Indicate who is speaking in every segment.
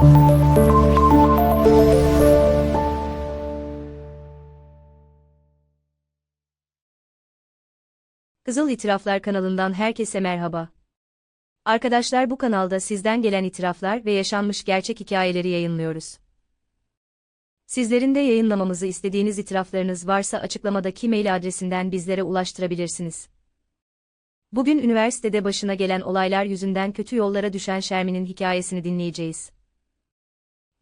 Speaker 1: Kızıl İtiraflar kanalından herkese merhaba. Arkadaşlar bu kanalda sizden gelen itiraflar ve yaşanmış gerçek hikayeleri yayınlıyoruz. Sizlerin de yayınlamamızı istediğiniz itiraflarınız varsa açıklamadaki mail adresinden bizlere ulaştırabilirsiniz. Bugün üniversitede başına gelen olaylar yüzünden kötü yollara düşen Şermin'in hikayesini dinleyeceğiz.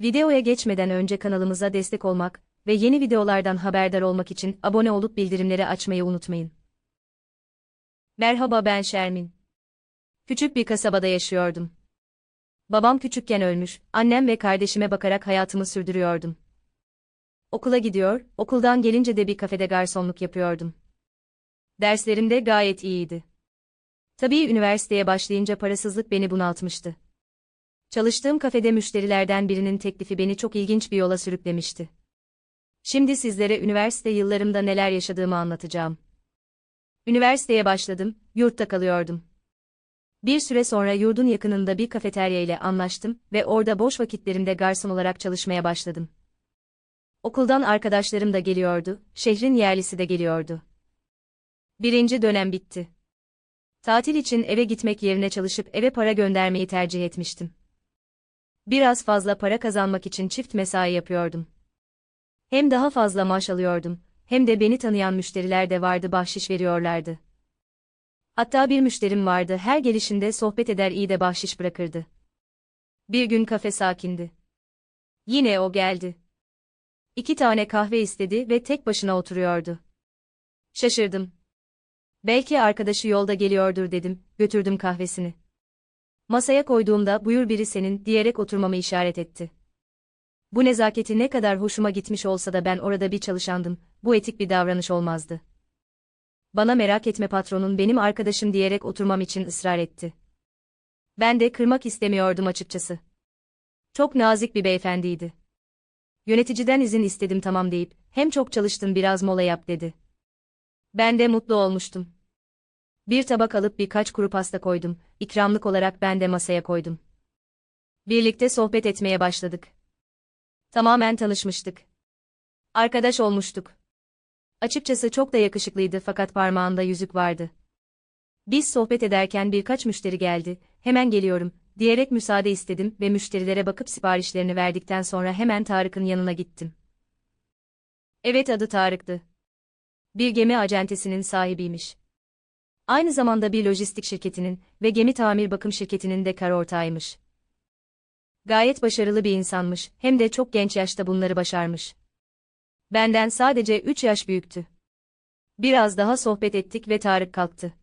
Speaker 1: Videoya geçmeden önce kanalımıza destek olmak ve yeni videolardan haberdar olmak için abone olup bildirimleri açmayı unutmayın. Merhaba ben Şermin. Küçük bir kasabada yaşıyordum. Babam küçükken ölmüş, annem ve kardeşime bakarak hayatımı sürdürüyordum. Okula gidiyor, okuldan gelince de bir kafede garsonluk yapıyordum. Derslerim de gayet iyiydi. Tabii üniversiteye başlayınca parasızlık beni bunaltmıştı. Çalıştığım kafede müşterilerden birinin teklifi beni çok ilginç bir yola sürüklemişti. Şimdi sizlere üniversite yıllarımda neler yaşadığımı anlatacağım. Üniversiteye başladım, yurtta kalıyordum. Bir süre sonra yurdun yakınında bir kafeterya ile anlaştım ve orada boş vakitlerimde garson olarak çalışmaya başladım. Okuldan arkadaşlarım da geliyordu, şehrin yerlisi de geliyordu. Birinci dönem bitti. Tatil için eve gitmek yerine çalışıp eve para göndermeyi tercih etmiştim. Biraz fazla para kazanmak için çift mesai yapıyordum. Hem daha fazla maaş alıyordum, hem de beni tanıyan müşteriler de vardı bahşiş veriyorlardı. Hatta bir müşterim vardı her gelişinde sohbet eder iyi de bahşiş bırakırdı. Bir gün kafe sakindi. Yine o geldi. İki tane kahve istedi ve tek başına oturuyordu. Şaşırdım. Belki arkadaşı yolda geliyordur dedim, götürdüm kahvesini. Masaya koyduğumda buyur biri senin diyerek oturmamı işaret etti. Bu nezaketi ne kadar hoşuma gitmiş olsa da ben orada bir çalışandım, bu etik bir davranış olmazdı. Bana merak etme patronun benim arkadaşım diyerek oturmam için ısrar etti. Ben de kırmak istemiyordum açıkçası. Çok nazik bir beyefendiydi. Yöneticiden izin istedim tamam deyip, hem çok çalıştın biraz mola yap dedi. Ben de mutlu olmuştum. Bir tabak alıp birkaç kuru pasta koydum, ikramlık olarak ben de masaya koydum. Birlikte sohbet etmeye başladık. Tamamen tanışmıştık. Arkadaş olmuştuk. Açıkçası çok da yakışıklıydı fakat parmağında yüzük vardı. Biz sohbet ederken birkaç müşteri geldi, hemen geliyorum, diyerek müsaade istedim ve müşterilere bakıp siparişlerini verdikten sonra hemen Tarık'ın yanına gittim. Evet adı Tarık'tı. Bir gemi acentesinin sahibiymiş. Aynı zamanda bir lojistik şirketinin ve gemi tamir bakım şirketinin de kar ortağıymış. Gayet başarılı bir insanmış, hem de çok genç yaşta bunları başarmış. Benden sadece 3 yaş büyüktü. Biraz daha sohbet ettik ve Tarık kalktı.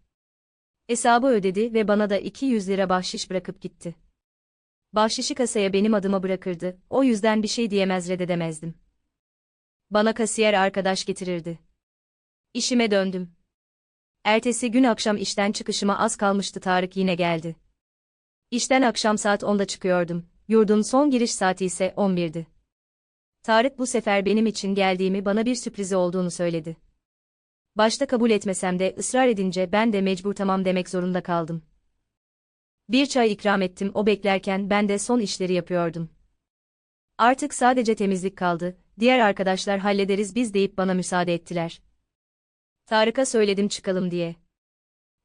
Speaker 1: Hesabı ödedi ve bana da 200 lira bahşiş bırakıp gitti. Bahşişi kasaya benim adıma bırakırdı, o yüzden bir şey diyemez reddedemezdim. Bana kasiyer arkadaş getirirdi. İşime döndüm. Ertesi gün akşam işten çıkışıma az kalmıştı Tarık yine geldi. İşten akşam saat 10'da çıkıyordum, yurdun son giriş saati ise 11'di. Tarık bu sefer benim için geldiğimi bana bir sürprizi olduğunu söyledi. Başta kabul etmesem de ısrar edince ben de mecbur tamam demek zorunda kaldım. Bir çay ikram ettim o beklerken ben de son işleri yapıyordum. Artık sadece temizlik kaldı, diğer arkadaşlar hallederiz biz deyip bana müsaade ettiler. Tarık'a söyledim çıkalım diye.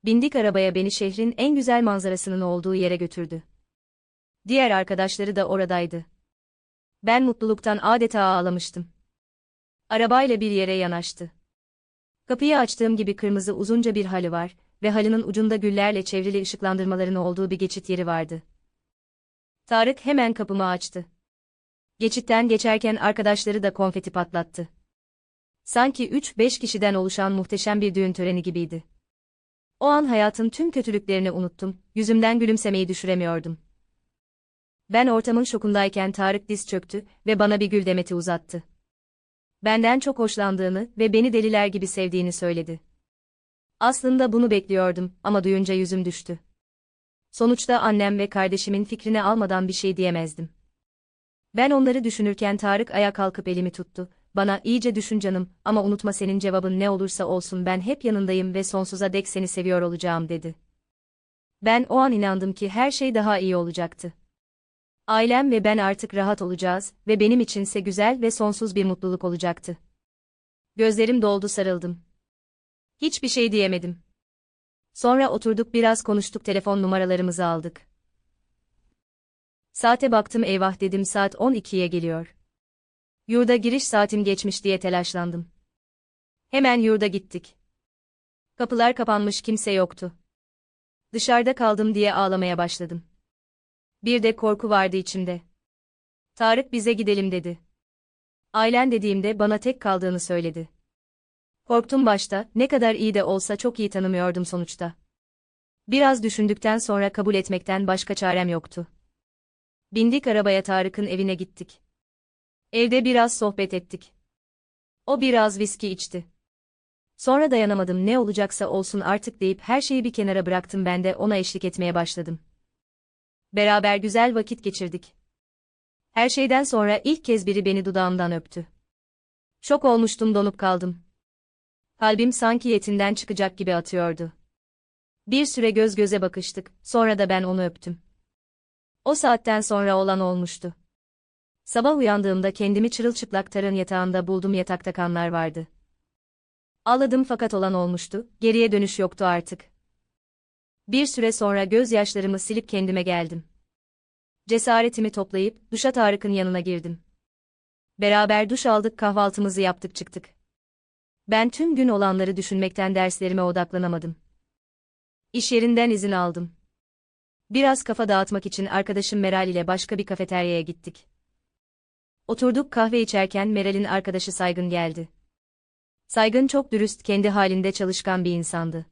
Speaker 1: Bindik arabaya beni şehrin en güzel manzarasının olduğu yere götürdü. Diğer arkadaşları da oradaydı. Ben mutluluktan adeta ağlamıştım. Arabayla bir yere yanaştı. Kapıyı açtığım gibi kırmızı uzunca bir halı var ve halının ucunda güllerle çevrili ışıklandırmaların olduğu bir geçit yeri vardı. Tarık hemen kapımı açtı. Geçitten geçerken arkadaşları da konfeti patlattı. Sanki 3-5 kişiden oluşan muhteşem bir düğün töreni gibiydi. O an hayatın tüm kötülüklerini unuttum, yüzümden gülümsemeyi düşüremiyordum. Ben ortamın şokundayken Tarık diz çöktü ve bana bir gül demeti uzattı. Benden çok hoşlandığını ve beni deliler gibi sevdiğini söyledi. Aslında bunu bekliyordum ama duyunca yüzüm düştü. Sonuçta annem ve kardeşimin fikrini almadan bir şey diyemezdim. Ben onları düşünürken Tarık ayağa kalkıp elimi tuttu. Bana iyice düşün canım ama unutma senin cevabın ne olursa olsun ben hep yanındayım ve sonsuza dek seni seviyor olacağım dedi. Ben o an inandım ki her şey daha iyi olacaktı. Ailem ve ben artık rahat olacağız ve benim içinse güzel ve sonsuz bir mutluluk olacaktı. Gözlerim doldu sarıldım. Hiçbir şey diyemedim. Sonra oturduk biraz konuştuk telefon numaralarımızı aldık. Saate baktım eyvah dedim saat 12'ye geliyor. Yurda giriş saatim geçmiş diye telaşlandım. Hemen yurda gittik. Kapılar kapanmış kimse yoktu. Dışarıda kaldım diye ağlamaya başladım. Bir de korku vardı içimde. Tarık bize gidelim dedi. Ailen dediğimde bana tek kaldığını söyledi. Korktum başta, ne kadar iyi de olsa çok iyi tanımıyordum sonuçta. Biraz düşündükten sonra kabul etmekten başka çarem yoktu. Bindik arabaya Tarık'ın evine gittik. Evde biraz sohbet ettik. O biraz viski içti. Sonra dayanamadım ne olacaksa olsun artık deyip her şeyi bir kenara bıraktım ben de ona eşlik etmeye başladım. Beraber güzel vakit geçirdik. Her şeyden sonra ilk kez biri beni dudağımdan öptü. Şok olmuştum donup kaldım. Kalbim sanki yetinden çıkacak gibi atıyordu. Bir süre göz göze bakıştık, sonra da ben onu öptüm. O saatten sonra olan olmuştu. Sabah uyandığımda kendimi çırılçıplak tarın yatağında buldum yatakta kanlar vardı. Ağladım fakat olan olmuştu, geriye dönüş yoktu artık. Bir süre sonra gözyaşlarımı silip kendime geldim. Cesaretimi toplayıp duşa Tarık'ın yanına girdim. Beraber duş aldık kahvaltımızı yaptık çıktık. Ben tüm gün olanları düşünmekten derslerime odaklanamadım. İş yerinden izin aldım. Biraz kafa dağıtmak için arkadaşım Meral ile başka bir kafeteryaya gittik. Oturduk kahve içerken Meral'in arkadaşı Saygın geldi. Saygın çok dürüst, kendi halinde çalışkan bir insandı.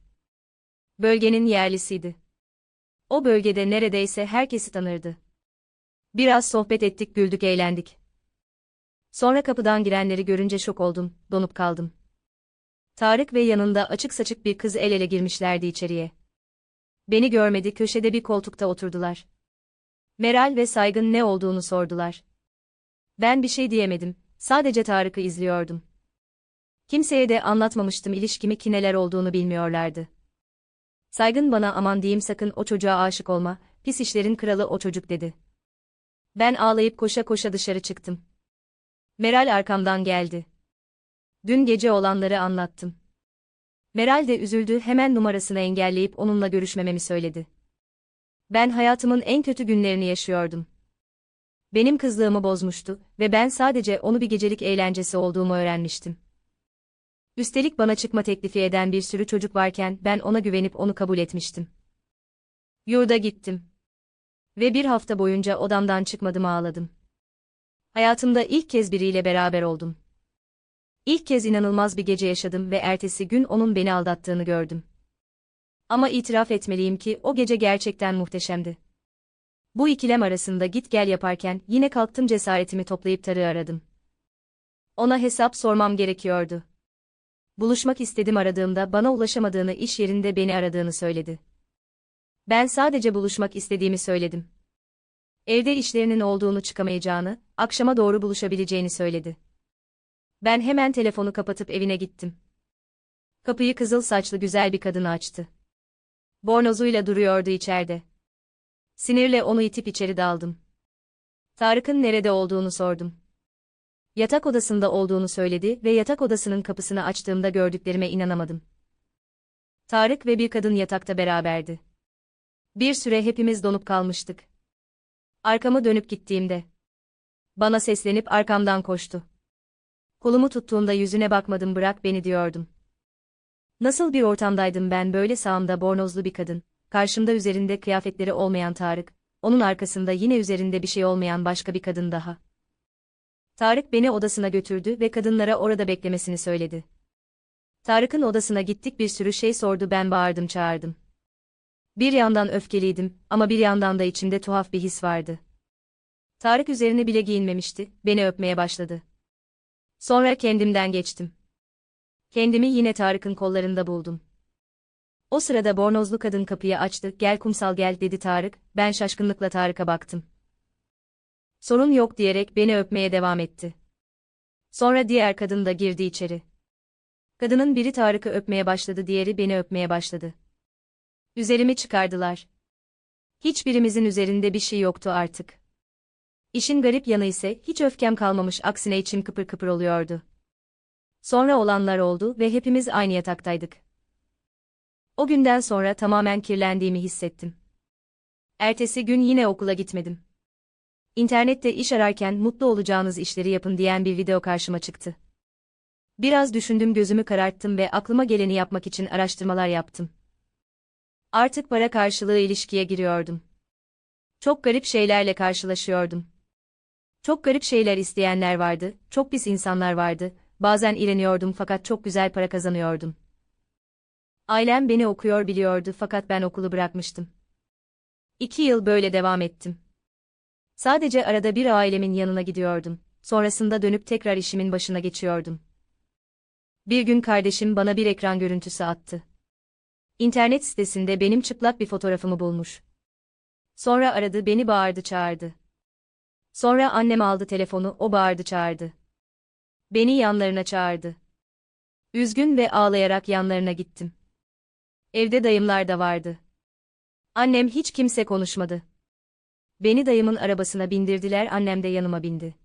Speaker 1: Bölgenin yerlisiydi. O bölgede neredeyse herkesi tanırdı. Biraz sohbet ettik, güldük, eğlendik. Sonra kapıdan girenleri görünce şok oldum, donup kaldım. Tarık ve yanında açık saçık bir kız el ele girmişlerdi içeriye. Beni görmedi, köşede bir koltukta oturdular. Meral ve Saygın ne olduğunu sordular. Ben bir şey diyemedim, sadece Tarık'ı izliyordum. Kimseye de anlatmamıştım ilişkimi ki neler olduğunu bilmiyorlardı. Saygın bana aman diyeyim sakın o çocuğa aşık olma, pis işlerin kralı o çocuk dedi. Ben ağlayıp koşa koşa dışarı çıktım. Meral arkamdan geldi. Dün gece olanları anlattım. Meral de üzüldü hemen numarasını engelleyip onunla görüşmememi söyledi. Ben hayatımın en kötü günlerini yaşıyordum. Benim kızlığımı bozmuştu ve ben sadece onu bir gecelik eğlencesi olduğumu öğrenmiştim. Üstelik bana çıkma teklifi eden bir sürü çocuk varken ben ona güvenip onu kabul etmiştim. Yurda gittim. Ve bir hafta boyunca odamdan çıkmadım ağladım. Hayatımda ilk kez biriyle beraber oldum. İlk kez inanılmaz bir gece yaşadım ve ertesi gün onun beni aldattığını gördüm. Ama itiraf etmeliyim ki o gece gerçekten muhteşemdi. Bu ikilem arasında git gel yaparken yine kalktım cesaretimi toplayıp Tarık'ı aradım. Ona hesap sormam gerekiyordu. Buluşmak istedim aradığımda bana ulaşamadığını iş yerinde beni aradığını söyledi. Ben sadece buluşmak istediğimi söyledim. Evde işlerinin olduğunu çıkamayacağını, akşama doğru buluşabileceğini söyledi. Ben hemen telefonu kapatıp evine gittim. Kapıyı kızıl saçlı güzel bir kadın açtı. Bornozuyla duruyordu içeride. Sinirle onu itip içeri daldım. Tarık'ın nerede olduğunu sordum. Yatak odasında olduğunu söyledi ve yatak odasının kapısını açtığımda gördüklerime inanamadım. Tarık ve bir kadın yatakta beraberdi. Bir süre hepimiz donup kalmıştık. Arkamı dönüp gittiğimde. Bana seslenip arkamdan koştu. Kolumu tuttuğunda yüzüne bakmadım bırak beni diyordum. Nasıl bir ortamdaydım ben böyle sağımda bornozlu bir kadın, karşımda üzerinde kıyafetleri olmayan Tarık, onun arkasında yine üzerinde bir şey olmayan başka bir kadın daha. Tarık beni odasına götürdü ve kadınlara orada beklemesini söyledi. Tarık'ın odasına gittik bir sürü şey sordu ben bağırdım çağırdım. Bir yandan öfkeliydim ama bir yandan da içimde tuhaf bir his vardı. Tarık üzerine bile giyinmemişti, beni öpmeye başladı. Sonra kendimden geçtim. Kendimi yine Tarık'ın kollarında buldum. O sırada bornozlu kadın kapıyı açtı, gel kumsal gel dedi Tarık, ben şaşkınlıkla Tarık'a baktım. Sorun yok diyerek beni öpmeye devam etti. Sonra diğer kadın da girdi içeri. Kadının biri Tarık'ı öpmeye başladı, diğeri beni öpmeye başladı. Üzerimi çıkardılar. Hiçbirimizin üzerinde bir şey yoktu artık. İşin garip yanı ise hiç öfkem kalmamış aksine içim kıpır kıpır oluyordu. Sonra olanlar oldu ve hepimiz aynı yataktaydık. O günden sonra tamamen kirlendiğimi hissettim. Ertesi gün yine okula gitmedim. İnternette iş ararken mutlu olacağınız işleri yapın diyen bir video karşıma çıktı. Biraz düşündüm gözümü kararttım ve aklıma geleni yapmak için araştırmalar yaptım. Artık para karşılığı ilişkiye giriyordum. Çok garip şeylerle karşılaşıyordum. Çok garip şeyler isteyenler vardı, çok pis insanlar vardı, bazen iğreniyordum fakat çok güzel para kazanıyordum. Ailem beni okuyor biliyordu fakat ben okulu bırakmıştım. İki yıl böyle devam ettim. Sadece arada bir ailemin yanına gidiyordum, sonrasında dönüp tekrar işimin başına geçiyordum. Bir gün kardeşim bana bir ekran görüntüsü attı. İnternet sitesinde benim çıplak bir fotoğrafımı bulmuş. Sonra aradı beni bağırdı çağırdı. Sonra annem aldı telefonu o bağırdı çağırdı. Beni yanlarına çağırdı. Üzgün ve ağlayarak yanlarına gittim. Evde dayımlar da vardı. Annem hiç kimse konuşmadı. Beni dayımın arabasına bindirdiler annem de yanıma bindi.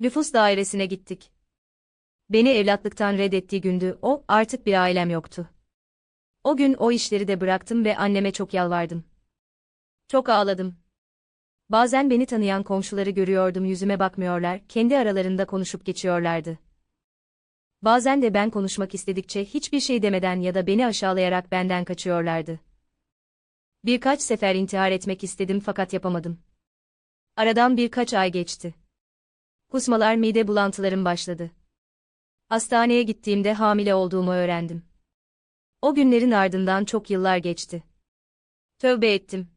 Speaker 1: Nüfus dairesine gittik. Beni evlatlıktan reddettiği gündü o, artık bir ailem yoktu. O gün o işleri de bıraktım ve anneme çok yalvardım. Çok ağladım. Bazen beni tanıyan komşuları görüyordum yüzüme bakmıyorlar, kendi aralarında konuşup geçiyorlardı. Bazen de ben konuşmak istedikçe hiçbir şey demeden ya da beni aşağılayarak benden kaçıyorlardı. Birkaç sefer intihar etmek istedim fakat yapamadım. Aradan birkaç ay geçti. Kusmalar mide bulantılarım başladı. Hastaneye gittiğimde hamile olduğumu öğrendim. O günlerin ardından çok yıllar geçti. Tövbe ettim.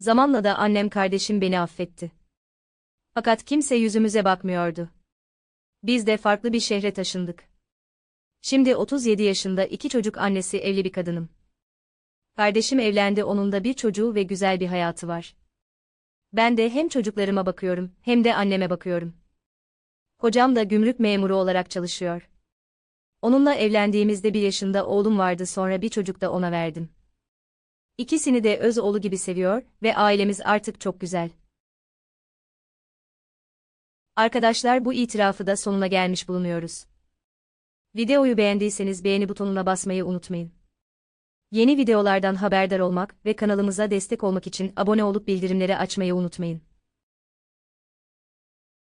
Speaker 1: Zamanla da annem kardeşim beni affetti. Fakat kimse yüzümüze bakmıyordu. Biz de farklı bir şehre taşındık. Şimdi 37 yaşında iki çocuk annesi evli bir kadınım. Kardeşim evlendi onun da bir çocuğu ve güzel bir hayatı var. Ben de hem çocuklarıma bakıyorum hem de anneme bakıyorum. Kocam da gümrük memuru olarak çalışıyor. Onunla evlendiğimizde bir yaşında oğlum vardı sonra bir çocuk da ona verdim. İkisini de öz oğlu gibi seviyor ve ailemiz artık çok güzel. Arkadaşlar bu itirafı da sonuna gelmiş bulunuyoruz. Videoyu beğendiyseniz beğeni butonuna basmayı unutmayın. Yeni videolardan haberdar olmak ve kanalımıza destek olmak için abone olup bildirimleri açmayı unutmayın.